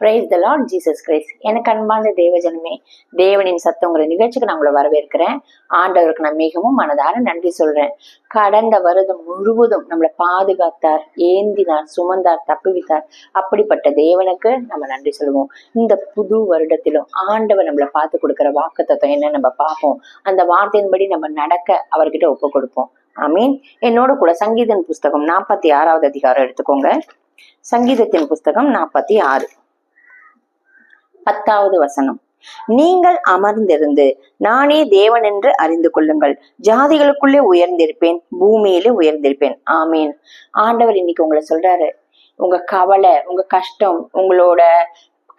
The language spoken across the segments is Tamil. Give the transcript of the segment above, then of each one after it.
Praise the Lord Jesus Christ எனக்கு அன்பான தேவஜனமே தேவனின் சத்தங்கிற நிகழ்ச்சிக்கு நான் உங்களை வரவேற்கிறேன். ஆண்டவருக்கு நான் மிகவும் மனதார நன்றி சொல்றேன். கடந்த வருடம் முழுவதும் நம்மளை பாதுகாத்தார் ஏந்தினார் சுமந்தார் தப்புவித்தார். அப்படிப்பட்ட தேவனுக்கு நம்ம நன்றி சொல்லுவோம். இந்த புது வருடத்திலும் ஆண்டவர் நம்மளை பார்த்து கொடுக்கிற வாக்கு தத்துவம் என்ன நம்ம பார்ப்போம். அந்த வார்த்தையின்படி நம்ம நடக்க அவர்கிட்ட ஒப்பு கொடுப்போம். ஐ மீன் என்னோட கூட சங்கீதன் புஸ்தகம் நாற்பத்தி ஆறாவது அதிகாரம் எடுத்துக்கோங்க. சங்கீதத்தின் புஸ்தகம் நாற்பத்தி ஆறு. பத்தாவது வசனம். நீங்கள் அமர்ந்திருந்து நானே தேவன் என்று அறிந்து கொள்ளுங்கள். ஜாதிகளுக்குள்ளே உயர்ந்திருப்பேன் பூமியிலே உயர்ந்திருப்பேன். ஆமீன். ஆண்டவர் இன்னைக்கு உங்களை சொல்றாரு. உங்க கவலை உங்க கஷ்டம் உங்களோட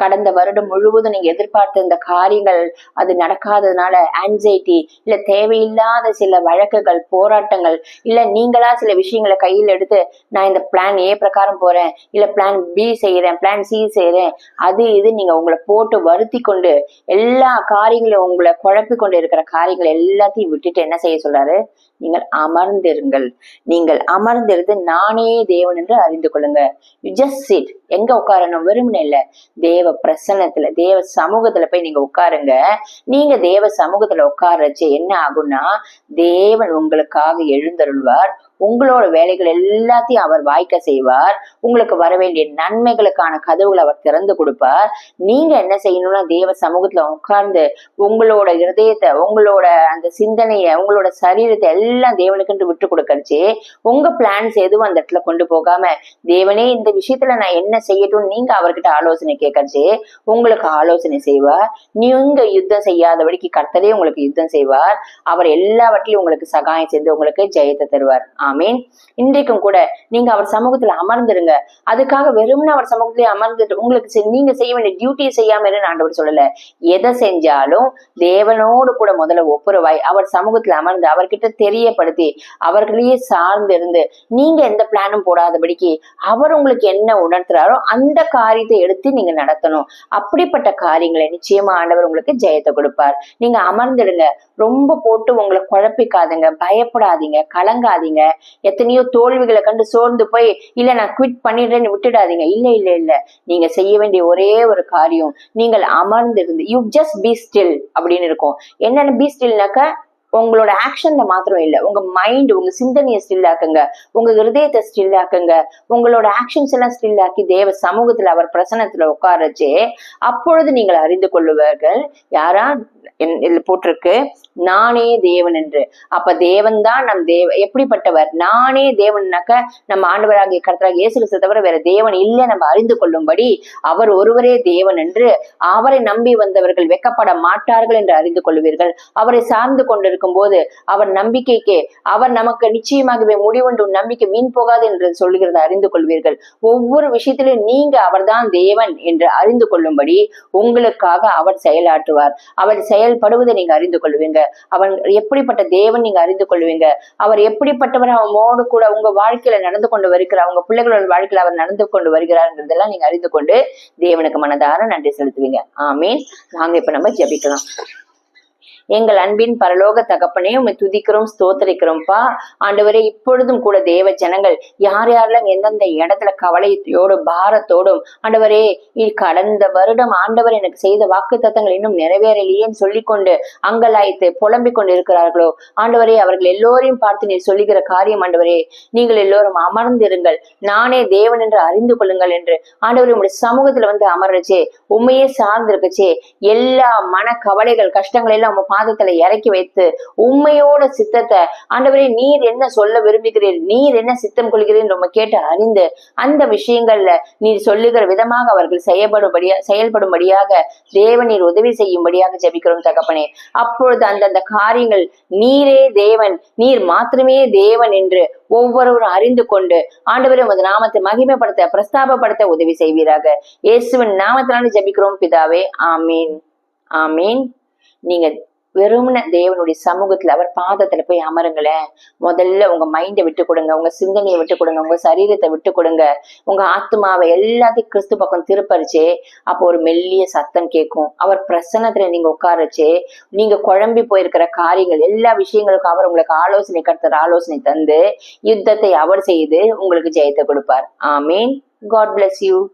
கடந்த வருடம் முழுவதும் நீங்க எதிர்பார்த்த இந்த காரியங்கள் அது நடக்காததுனால ஆன்சைட்டி இல்ல தேவையில்லாத சில வழக்குகள் போராட்டங்கள் இல்ல நீங்களா சில விஷயங்களை கையில் எடுத்து நான் இந்த பிளான் ஏ பிரகாரம் போறேன் இல்ல பிளான் பி செய்யறேன் பிளான் சி செய்யறேன் அது இது நீங்க உங்களை போட்டு வருத்தி கொண்டு எல்லா காரியங்களையும் உங்களை குழப்பி கொண்டு இருக்கிற காரியங்கள் எல்லாத்தையும் விட்டுட்டு என்ன செய்ய சொல்றாரு? நீங்கள் அமர்ந்திருங்கள். நீங்கள் அமர்ந்திருந்து நானே தேவன் என்று அறிந்து கொள்ளுங்க. யூ ஜஸ்ட் சிட் எங்க உட்காரணும்? வெறுமனே இல்ல. தேவ பிரசன்னத்துல தேவ சமூகத்துல போய் நீங்க உட்காருங்க. நீங்க தேவ சமூகத்துல உட்காரச்சு என்ன ஆகும்னா தேவன் உங்களுக்காக எழுந்தருள்வார். உங்களோட வேலைகள் எல்லாத்தையும் அவர் வாய்க்க செய்வார். உங்களுக்கு வர வேண்டிய நன்மைகளுக்கான கதவுகளை அவர் திறந்து கொடுப்பார். நீங்க என்ன செய்யணும்னா தேவ சமூகத்துல உட்கார்ந்து உங்களோட இருதயத்தை உங்களோட அந்த சிந்தனைய உங்களோட சரீரத்தை எல்லாம் தேவனுக்கு விட்டு கொடுக்கறச்சு உங்க பிளான்ஸ் எதுவும் அந்த இடத்துல கொண்டு போகாம தேவனே இந்த விஷயத்துல நான் என்ன செய்யட்டும் நீங்க அவர்கிட்ட ஆலோசனை கேட்கறச்சு உங்களுக்கு ஆலோசனை செய்வார். நீங்க யுத்தம் செய்யாதபடிக்கு கர்த்தரே உங்களுக்கு யுத்தம் செய்வார். அவர் எல்லாவற்றிலும் உங்களுக்கு சகாயம் செய்து உங்களுக்கு ஜெயத்தை தருவார். ஆமீன். இன்றைக்கும் கூட நீங்க அவர் சமூகத்துல அமர்ந்துருங்க. அதுக்காக வெறும்னு அவர் சமூகத்திலே அமர்ந்துட்டு உங்களுக்கு நீங்க செய்ய வேண்டிய டியூட்டியை செய்யாம ஆண்டவர் சொல்லல. எதை செஞ்சாலும் தேவனோடு கூட முதல்ல ஒப்புரவாய். அவர் சமூகத்துல அமர்ந்து அவர்கிட்ட தெரியப்படுத்தி அவர்களையே சார்ந்து இருந்து நீங்க எந்த பிளானும் போடாதபடிக்கு அவர் உங்களுக்கு என்ன உணர்த்துறாரோ அந்த காரியத்தை எடுத்து நீங்க நடத்தணும். அப்படிப்பட்ட காரியங்களை நிச்சயமா ஆண்டவர் உங்களுக்கு ஜெயத்தை கொடுப்பார். நீங்க அமர்ந்துடுங்க. ரொம்ப போட்டு உங்களை குழப்பிக்காதுங்க. பயப்படாதீங்க. கலங்காதீங்க. எத்தனையோ தோல்விகளை கண்டு சோர்ந்து போய் இல்ல நான் குவிட் பண்ணிடுறேன்னு விட்டுடாதீங்க. இல்ல இல்ல இல்ல. நீங்க செய்ய வேண்டிய ஒரே ஒரு காரியம் நீங்கள் அமர்ந்திருந்து யூ ஜஸ்ட் பி ஸ்டில் அப்படின்னு இருக்கும். என்னென்ன பி ஸ்டில்னாக்க உங்களோட ஆக்ஷன்ல மாத்திரம் இல்ல. உங்க மைண்ட் உங்க சிந்தனையை ஸ்டில் ஆக்குங்க. உங்க ஹிருதயத்தை ஸ்டில் ஆக்குங்க. உங்களோட ஆக்ஷன்ஸ் எல்லாம் ஸ்டில் ஆக்கி தேவ சமூகத்துல அவர் பிரசனத்துல உட்காரச்சே அப்பொழுது நீங்கள் அறிந்து கொள்ளுவார்கள். யாரா? இதுல போட்டிருக்கு. நானே தேவன் என்று. அப்ப தேவன் தான் நம் தேவ எப்படிப்பட்டவர்? நானே தேவன்னாக்க நம்ம ஆண்டவராகிய கருத்தராக இயேசு தவிர வேற தேவன் இல்லை நம்ம அறிந்து கொள்ளும்படி அவர் ஒருவரே தேவன் என்று அவரை நம்பி வந்தவர்கள் வெக்கப்பட மாட்டார்கள் என்று அறிந்து கொள்வீர்கள். அவரை சார்ந்து கொண்டிருக்கும் போது அவர் நம்பிக்கைக்கு அவர் நமக்கு நிச்சயமாகவே முடிவுண்டு நம்பிக்கை வீண் போகாது என்று சொல்லுகிறத அறிந்து கொள்வீர்கள். ஒவ்வொரு விஷயத்திலும் நீங்க அவர்தான் தேவன் என்று அறிந்து கொள்ளும்படி உங்களுக்காக அவர் செயலாற்றுவார். அவர் செயல்படுவதை நீங்க அறிந்து கொள்வீங்க. அவன் எப்படிப்பட்ட தேவன் நீங்க அறிந்து கொள்வீங்க. அவர் எப்படிப்பட்டவர் அவனோடு கூட உங்க வாழ்க்கையில நடந்து கொண்டு வருகிறார் உங்க பிள்ளைகளோட வாழ்க்கையில அவர் நடந்து கொண்டு வருகிறார்ன்றதெல்லாம் நீங்க அறிந்து கொண்டு தேவனுக்கு மனதார நன்றி செலுத்துவீங்க. ஆமீன். நாங்க இப்ப நம்ம ஜபிக்கலாம். எங்கள் அன்பின் பரலோக தகப்பனே உண்மை துதிக்கிறோம் ஸ்தோத்தரிக்கிறோம்ப்பா ஆண்டவரே இப்பொழுதும் கூட தேவ ஜனங்கள் யார் யாரெல்லாம் எந்தெந்த இடத்துல கவலையோடும் பாரத்தோடும் ஆண்டவரே கடந்த வருடம் ஆண்டவர் எனக்கு செய்த வாக்கு தத்தங்கள் இன்னும் நிறைவேறலையேன்னு சொல்லிக்கொண்டு அங்கலாய்த்து புலம்பிக் கொண்டு இருக்கிறார்களோ ஆண்டவரே அவர்கள் எல்லோரையும் பார்த்து நீ சொல்லுகிற காரியம் ஆண்டவரே நீங்கள் எல்லோரும் அமர்ந்திருங்கள். நானே தேவன் என்று அறிந்து கொள்ளுங்கள் என்று ஆண்டவரே உங்களுடைய சமூகத்துல வந்து அமர்றச்சே உண்மையே சார்ந்திருக்கச்சே எல்லா மன கவலைகள் கஷ்டங்கள் எல்லாம் உங்க பாதத்துல இறக்கி வைத்து உண்மையோட சித்தத்தை ஆண்டவரே நீர் என்ன சொல்ல விரும்புகிறீர்? நீர் என்ன சித்தம் கொள்கிறீர் நம்ம கேட்டு அறிந்து அந்த விஷயங்கள்ல நீர் சொல்லுகிற விதமாக அவர்கள் செயல்படும்படியா செயல்படும்படியாக தேவன் நீர் உதவி செய்யும்படியாக ஜபிக்கிறோம் தகப்பனே. அப்பொழுது அந்தந்த காரியங்கள் நீரே தேவன் நீர் மாத்திரமே தேவன் என்று ஒவ்வொருவரும் அறிந்து கொண்டு ஆண்டவரே உமது நாமத்தை மகிமைப்படுத்த பிரஸ்தாபப்படுத்த உதவி செய்வீராக. இயேசுவின் நாமத்தினால ஜபிக்கிறோம் பிதாவே ஆமீன். ஆமீன். நீங்க வெறும்ன தேவனுடைய சமூகத்துல அவர் பாதத்துல போய் அமருங்களேன் முதல்ல உங்க மைண்டை விட்டு கொடுங்க. உங்க சிந்தனையை விட்டு கொடுங்க. உங்க சரீரத்தை விட்டு கொடுங்க. உங்க ஆத்மாவை எல்லாத்தையும் கிறிஸ்து பக்கம் திருப்பரிச்சு. அப்போ ஒரு மெல்லிய சத்தம் கேட்கும். அவர் பிரசன்னத்துல நீங்க உட்காரச்சு. நீங்க குழம்பி போயிருக்கிற காரியங்கள் எல்லா விஷயங்களுக்கும் அவர் உங்களுக்கு ஆலோசனை கருத்தர் ஆலோசனை தந்து யுத்தத்தை அவர் செய்து உங்களுக்கு ஜெயத்தை கொடுப்பார். ஆமீன். God bless you